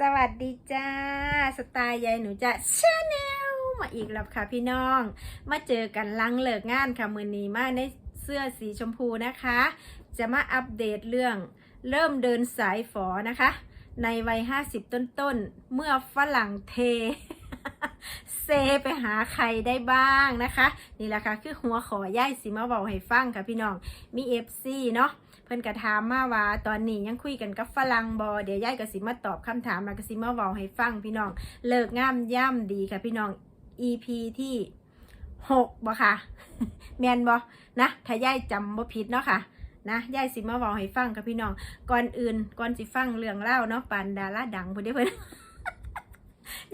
สวัสดีจ้า สไตล์ยายหนูจะชาแนลมาอีกแล้วค่ะพี่น้อง มาเจอกันลังเลิกงานค่ะมือนี้มาในเสื้อสีชมพูนะคะ จะมาอัปเดตเรื่องเริ่มเดินสายฝอนะคะ ในวัย50ต้นๆ เมื่อฝรั่งเท เซไปหาใครได้บ้างนะคะ นี่แหละค่ะ คือหัวขอย่ายสิมาบอกให้ฟังค่ะพี่น้อง มีเอฟซีเนาะ เพิ่นกระถามมาว่าตอนนี้ยังคุยกันกับฝรั่งบอเดี๋ยวยายก็สิมาตอบคำถามแล้วก็สิมาเว้าให้ฟังพี่น้องเลิกงามย่ำดีค่ะพี่น้อง EP ที่หกบ่ค่ะ แมนบ่นะถ้ายายจำบ่ผิดเนาะค่ะนะยายสิมาเว้าให้ฟังค่ะพี่น้อง ก่อนอื่นก่อนสิฟังเรื่องเล่าเนาะปานดาราดังพิ่นเด้อเพิ่น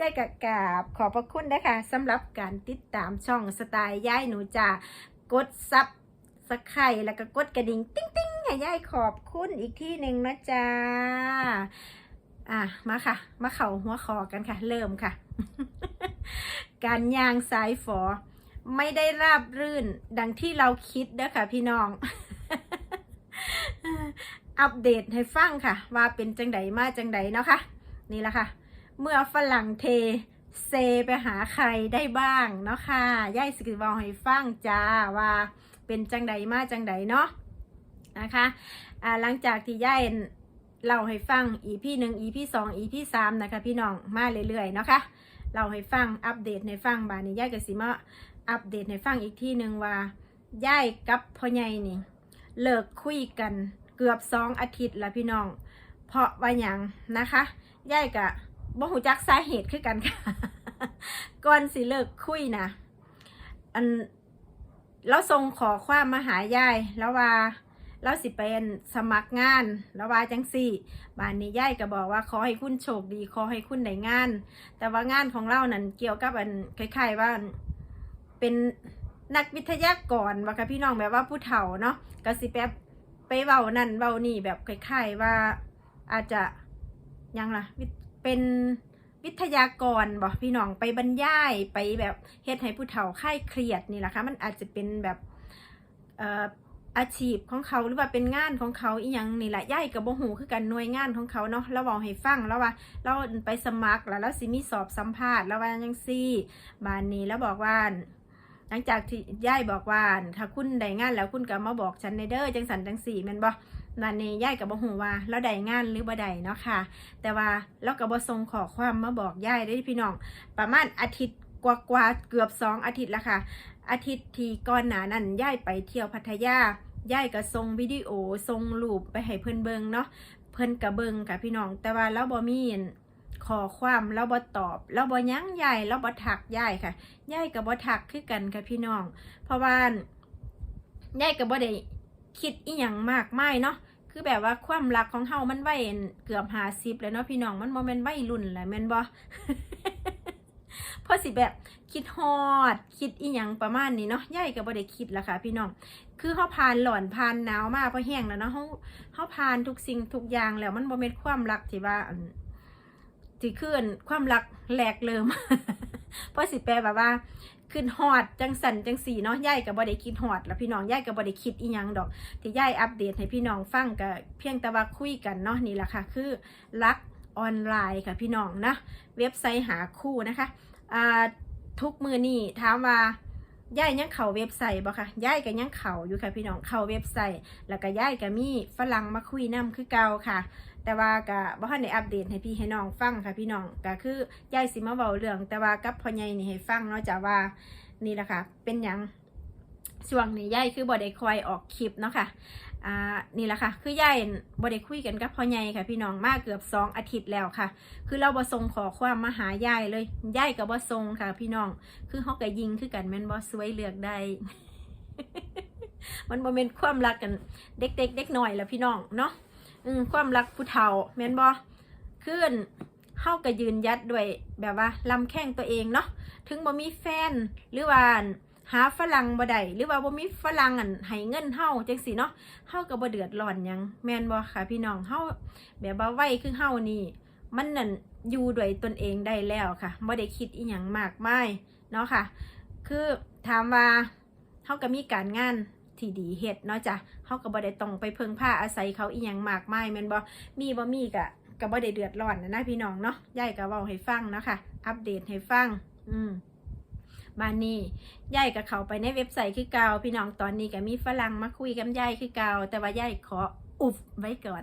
ยายกะกาบขอบพระคุณนะคะสำหรับการติดตามช่องสไตล์ยายหนูจะกดซับสไครแล้วก็กดกระดิ่ง ติ๊งติ๊ง ยายขอบคุณอีกที่หนึ่งนะจ๊ะอะมาค่ะ มาเข่าหัวคอกันค่ะ เริ่มค่ะ การยางสายฝอ ไม่ได้ราบรื่นดังที่เราคิดเด้อค่ะ พี่น้อง อัปเดตให้ฟังค่ะ ว่าเป็นจังไดมาจังไดเนาะค่ะ นี่แหละค่ะ เมื่อฝรั่งเทเซไปหาใครได้บ้างเนาะค่ะย่ายสกิบอลให้ฟังจ้าว่าเป็นจังใดมาจังใดเนาะ นะคะอ่าหลังจากที่ย่ายเล่าให้ฟังอีพี่หนึ่งอีพี่สองอีพี่สามนะคะพี่น้องมาเรื่อยๆนะคะเล่าให้ฟังอัปเดตให้ฟังบานี้ย่ายกับสิมาอัปเดตให้ฟังอีกที่หนึ่งว่าย่ายกับพ่อใหญ่นี่เลิกคุยกันเกือบสองอาทิตย์ล้วพี่น้อง เพราะว่าอย่างนะคะย่ายกะบ่หูจักสาเหตุคือกันค่ะก่อนสิเลิกคุยนะอันเราส่งขอความมาหายายแล้วว่า เราสิเป็นสมัครงานแล้วว่าจังสี่บ้านนี้ยายก็บอกว่าขอให้คุณโชคดีขอให้คุณได้งาน แต่ว่างานของเรานั่นเกี่ยวกับอันคล้ายๆว่าเป็นนักวิทยากรว่าค่ะพี่น้องแบบว่าผู้เฒ่าเนาะก็สิแบบไปเว้านั่นเว้านี่แบบคล้ายๆว่าอาจจะยังล่ะเป็นวิทยากรบอกพี่น้องไปบรรยายไปแบบเฮ็ดให้ผู้เฒ่าคลายเครียดนี่แหละค่ะมันอาจจะเป็นแบบเอ่อ อาชีพของเขาหรือว่าเป็นงานของเขาอีหยังนี่แหละย่ายกับบ่หูคือกันหน่วยงานของเขาเนาะเราบอกให้ฟังแล้วว่า เราไปสมัครแล้วแล้วสิมีสอบสัมภาษณ์แล้วว่าจังซี่บานนี้แล้วบอกว่าหลังจากที่ย่ายบอกว่าถ้าคุณได้งานแล้วคุณก็มาบอกฉันในเด้อจังสันจังสี่มันบ่นันนี้ย่ายกับบ่หูว่าเราได้งานหรือบ่ได้เนาะค่ะ แต่ว่าเราก็บ่ส่งขอความมาบอกย่ายได้พี่น้อง ประมาณอาทิตย์ กว่าๆเกือบสองอาทิตย์แล้วค่ะ อาทิตย์ที่ก่อนหน้านั้นย่ายไปเที่ยวพัทยาย่ายก็ส่งวิดีโอส่งรูปไปให้เพิ่อนเบิงเนาะเพิ่อนก็เบิงค่ะพี่น้อง แต่ว่าเราบ่มีขอความเราบ่ตอบ เราบ่ยั้งยายเราบ่ทักยายค่ะยายก็บ่ทักคือกันค่ะพี่น้อง เพราะว่ายายก็บ่ได้คิดอีหยังมากมายเนาะคือแบบว่าความรักของเฮามันวัยเกือบหาสิบแล้วเนาะพี่น้องมันโมเมนต์วัยรุ่นแหละแม่นบ่เพราะสิแบบคิดฮอด คิดอีหยังประมาณนี้เนาะย่ายก็บ่ได้คิดละค่ะ พี่น้อง คือเฮาผ่านหลอนผ่านหนาวมาเพราะแห้งแล้วเนาะเฮาเฮาผ่านทุกสิ่งทุกอย่างแล้วมันบ่แม่นความรักที่ว่าที่ขึ้นความรักแหลกเริ่มเพราะสิแปลแบบว่าขึ้นฮอดจังสันจังสีเนาะย่ายกับบ่ได้คิดฮอด แล้วพี่น้องย่ายกับบ่ได้คิดอีหยังดอก ที่ย่ายอัปเดตให้พี่น้องฟังก็เพียงแต่ว่าคุยกันเนาะนี่แหละค่ะ คือรักออนไลน์ค่ะพี่น้องนะเว็บไซต์หาคู่นะคะ อ่าทุกมือนี่ถามว่าย่ายยังเข่าเว็บไซต์บ่ค่ะย่ายกับยังเข่าอยู่ค่ะพี่น้องเข่าเว็บไซต์ แล้วก็ย่ายกับมีฝรั่งมาคุยนํคือเก่าค่ะ แต่ว่าก็บ่ทันได้อัปเดตให้พี่ให้น้องฟังค่ะพี่น้องก็คือยายสิมาเว้าเรื่อง แต่ว่ากับพ่อใหญ่นี่ให้ฟังเนาะจ้ะว่านี่แหละค่ะ เป็นหยัง ช่วงนี้ยายคือบ่ได้คอยออกคลิปเนาะค่ะอ่านี่แหละค่ะคือยายบ่ได้คุยกันกับพ่อใหญ่ค่ะ พี่น้องมาเกือบสองอาทิตย์แล้วค่ะ คือเราบ่ส่งขอความมาหายายเลยยายก็บ่ส่งค่ะ พี่น้องคือเฮาก็ยิงคือกันแม่นบ่สวยเลือกได้มันบ่แม่นความรักกันเด็กๆเด็กหน้อยแล้วพี่น้องเนาะอืมความรักผู้เฒ่าแม่นบ่คืออั่นเฮาก็ยืนยัดด้วยแบบว่าลำแข้งตัวเองเนาะถึงบ่มีแฟนหรือว่า หาฝรั่งบ่ได้หรือว่าบ่มีฝรั่งอันให้เงินเฮาจังซี่เนาะเฮาก็บ่เดือดร้อนหยังแม่นบ่ค่ะพี่น้องเฮาแบบว่าไวคือเฮานี่มันนั่นอยู่ด้วยตนเองได้แล้วค่ะบ่ได้คิดอีหยังมากมายเนาะค่ะ คือถามว่าเฮาก็มีการงานที่ดีเฮ็ดเนาะจ้ะเฮาก็บ่ได้ต้องไปเพิ่งพาอาศัยเขาอีหยังมากมายแม่นบ่มีบ่มีก็ก็บ่ได้เดือดร้อนนะนะพี่น้องเนาะยายก็เว้าให้ฟังเนาะค่ะ อัปเดตให้ฟัง อืม บานนี้ยายก็เขาไปในเว็บไซต์คือเก่าพี่น้องตอนนี้ก็มีฝรั่งมาคุยกับยายคือเก่าแต่ว่ายายขออุบไว้ก่อน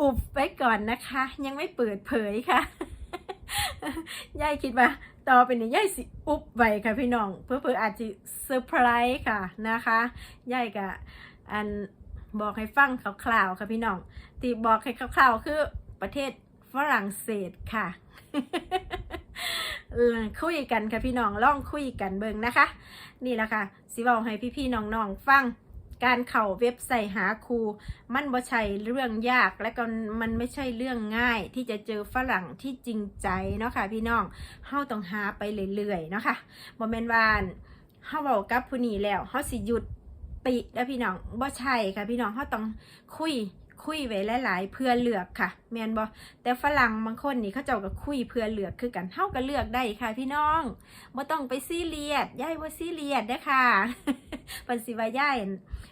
อุบไว้ก่อนนะคะ ยังไม่เปิดเผยค่ะยายคิดว่าต่อไปนี้ยายสิอุบไว้ค่ะพี่น้องเพื่อเพื่ออาจจะเซอร์ไพรส์ค่ะนะคะยายก็อันบอกให้ฟังคร่าวๆค่ะพี่น้องที่บอกให้คร่าวๆคือประเทศฝรั่งเศสค่ะ เออคุยกันค่ะพี่น้องลองคุยกันเบิ่งนะคะ นี่แหละค่ะสิบอกให้พี่ๆน้องๆฟังการเข้าเว็บไซต์หาครูมันบ่ใช่เรื่องยากและก็มันไม่ใช่เรื่องง่าย ที่จะเจอฝรั่งที่จริงใจเนาะค่ะพี่น้องเฮาต้องหาไปเรื่อยๆเนาะค่ะบ่แม่นว่านเฮาเว้ากับผู้นี้แล้วเฮาสิหยุดติแล้วพี่น้องบ่ใช่ค่ะพี่น้องเฮาต้องคุย คุยไว้หลาย ๆ เพื่อเลือกค่ะ แมนบ่แต่ฝรั่งบางคนนี่เขาเจ้าก็คุยเพื่อเลือกคือกันเฮาก็เลือกได้ค่ะ พี่น้องบ่ต้องไปซีเรียสยายบ่าซีเรียสเด้อค่ะเพิ่นสิว่าย่าย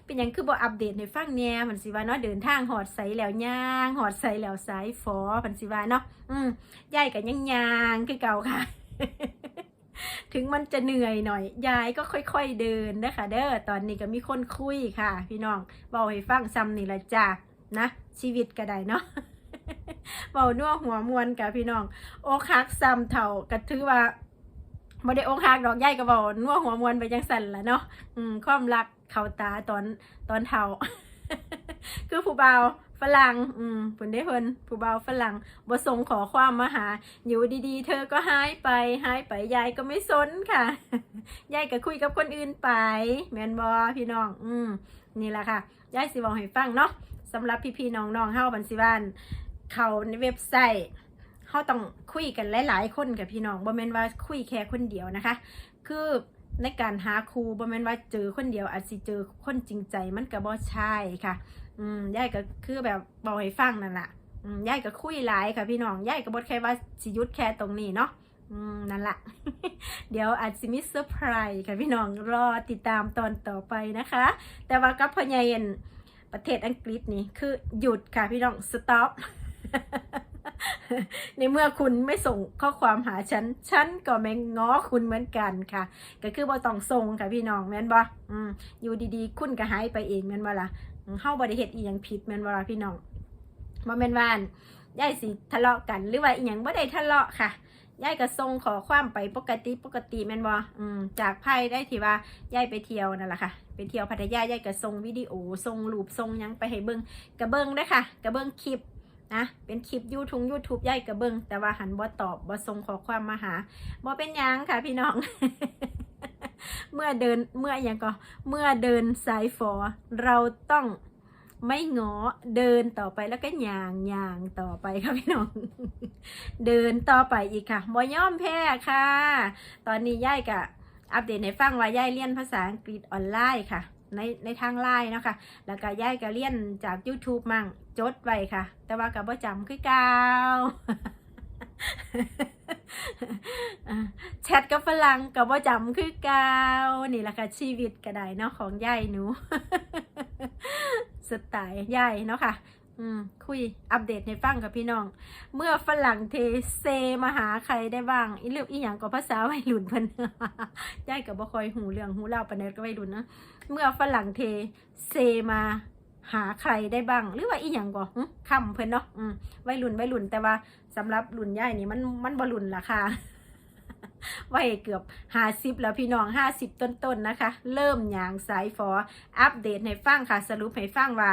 เป็นยังคือบ่อัปเดตให้ฟังแหน่เพิ่นสิว่าเนาะเดินทางหอดใสแล้วย่างหอดใสแล้วสายฝอเพิ่นสิว่าเนาะอืมยายก็ยังย่างคือเก่าค่ะถึงมันจะเหนื่อยหน่อย ยายก็ค่อยๆเดินนะคะ เด้อ ตอนนี้ก็มีคนคุยค่ะ พี่น้องเบาให้ฟังซ้ำนี่ละจ้า นะ ชีวิตก็ได้เนาะเบานัวหัวมวนกับพี่น้องโอคักซ้ำเท่าก็ถือว่าบ่ได้โอคักดอกใหญ่ก็เบานัวหัวมวนไปจังสั่นละเนาะอืมความรักเข้าตาตอนตอนเท่าคือผู้เบาฝรั่งอืมเพิ่นได้เพิ่นผู้เบาฝรั่งบ่ส่งขอความมาหา อยู่ดีๆ เธอก็หายไปหายไปยายก็ไม่สนค่ะยายก็คุยกับคนอื่นไปแม่นบอพี่น้อง อืม นี่แหละค่ะยายสิบอกให้ฟังเนาะสำหรับพี่ๆน้องๆเฮาบันสิบ้าน เขาในเว็บไซต์เฮาต้องคุยกันหลายๆคนกับพี่น้องบ่แม่นว่าคุยแค่คนเดียวนะคะ คือในการหาครูบ่แม่นว่าเจอคนเดียวอาจสิเจอคนจริงใจมันก็บ่ใช่ค่ะอืมยายก็คือแบบบอกให้ฟังนั่นแหละอืมยายก็คุยหลายค่ะพี่น้องยายก็บ่แค่ว่าสิยุดแค่ตรงนี้เนาะ นั่นแหละ เดี๋ยวอาจจะมีเซอร์ไพรส์ค่ะพี่น้องรอติดตามตอนต่อไปนะคะ แต่ว่ากับพญายนประเทศอังกฤษนี่คือหยุดค่ะพี่น้องสต็อปในเมื่อคุณไม่ส่งข้อความหาฉัน ฉันก็ไม่ง้อคุณเหมือนกันค่ะ ก็คือบ่ต้องส่งค่ะพี่น้องแม่นบ่อืมอยู่ดีๆ คุณก็หายไปเองแม่นบ่ล่ะอืมเฮาบ่ได้เฮ็ดอีหยังผิดแม่นบ่ล่ะพี่น้องบ่แม่นว่านยายสิทะเลาะกันหรือว่าอีหยังบ่ได้ทะเลาะค่ะ ยายก็ส่งขอความไปปกติปกติแม่นบ่อืมจากไพ่ได้ที่ว่ายายไปเที่ยวนั่นแหละค่ะ ไปเที่ยวพัทยายายก็ส่งวิดีโอส่งรูปส่งยังไปให้เบิ่งก็เบิ่งเด้ค่ะก็เบิ่งคลิปนะเป็นคลิปยูทูบยูทูบยายกระเบิงแต่ว่าหันบ่ตอบบ่ส่งขอความมาหาบ่เป็นยังค่ะพี่น้อง เมื่อเดินเมื่ออย่างก็เมื่อเดินสายฝอเราต้อง ไม่งอเดินต่อไปแล้วก็ย่างย่างต่อไปค่ะพี่น้อง เดินต่อไปอีกค่ะบ่ย่อมแพ้ค่ะ ตอนนี้ย่ายกะอัปเดตให้ฟังว่าย่ายเรียนภาษาอังกฤษออนไลน์ค่ะ ในในทางไลน์เนาะค่ะแล้วก็ย่ายก็เรียนจาก YouTube มั่งจดไว้ค่ะ แต่ว่ากับบ่จำคือเก่าอ่าแชทกับฝรั่งกับบ่จำคือเก่านี่แหละค่ะชีวิตก็ได้เนาะของย่ายหนู สไตล์ย่ายเนาะค่ะ อืม คุยอัปเดตให้ฟังกับพี่น้อง เมื่อฝรั่งเทเซมาหาใครได้บ้าง อีเรื่องอีหยังก็ภาษาวัยรุ่นเพิ่นยายกับบ่คอยหูเรื่องหูเล่าปานใดก็วัยรุ่นนะ เมื่อฝรั่งเทเซมาหาใครได้บ้าง หรือว่าอีหยังก็หึคำเพิ่นเนาะ อืมวัยรุ่นวัยรุ่นแต่ว่าสำหรับรุ่นยายนี่มันมันบ่รุ่นละค่ะ วัยเกือบห้าสิบแล้วพี่น้องห้าสิบต้นๆนะคะ เริ่มหยางสายฟออัปเดตให้ฟังค่ะ สรุปให้ฟังว่า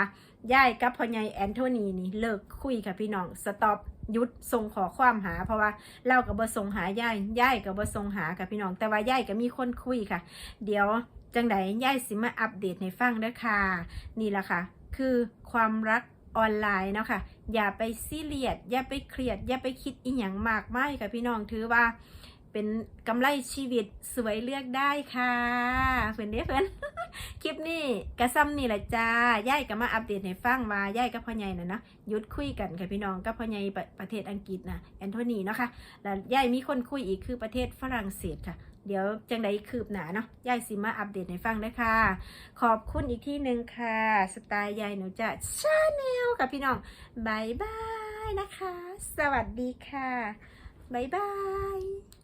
ย่ายกับพ่อใหญ่แอนโทนีนี่เลิกคุยค่ะพี่น้องสต็อปยุดส่งขอความหา เพราะว่าเรากับบส่งหาย่ายย่ายกับบส่งหาค่ะพี่น้อง แต่ว่าย่ายก็มีคนคุยค่ะ เดี๋ยวจังไดย่ายสิมาอัปเดตให้ฟังด้อค่ะ นี่แหละค่ะ คือความรักออนไลน์เนาะค่ะอย่าไปซีเรียสอย่าไปเครียด อย่าไปคิดอีหยังมากไมายค่ะพี่น้องถือว่า เป็นกำไรชีวิตสวยเลือกได้ค่ะเพื่อนเด้เพื่อนคลิปนี้กระซ้ำนี่แหละจ้าย่ายก็มาอัปเดตให้ฟังว่าย่ายกับพ่อใหญ่น่ะเนาะยุดคุยกันค่ะพี่น้องกับพ่อใหญ่ประเทศอังกฤษนะแอนโทนีเนาะค่ะแล้วย่ายมีคนคุยอีกคือประเทศฝรั่งเศสค่ะ เดี๋ยวจังใดคืบหนาเนาะยายสิมาอัปเดตให้ฟังด้วยค่ะ ขอบคุณอีกที่หนึ่งค่ะ สไตล์ยายหนูจะชาแนลกับพี่น้องบายบายนะคะ สวัสดีค่ะบายบาย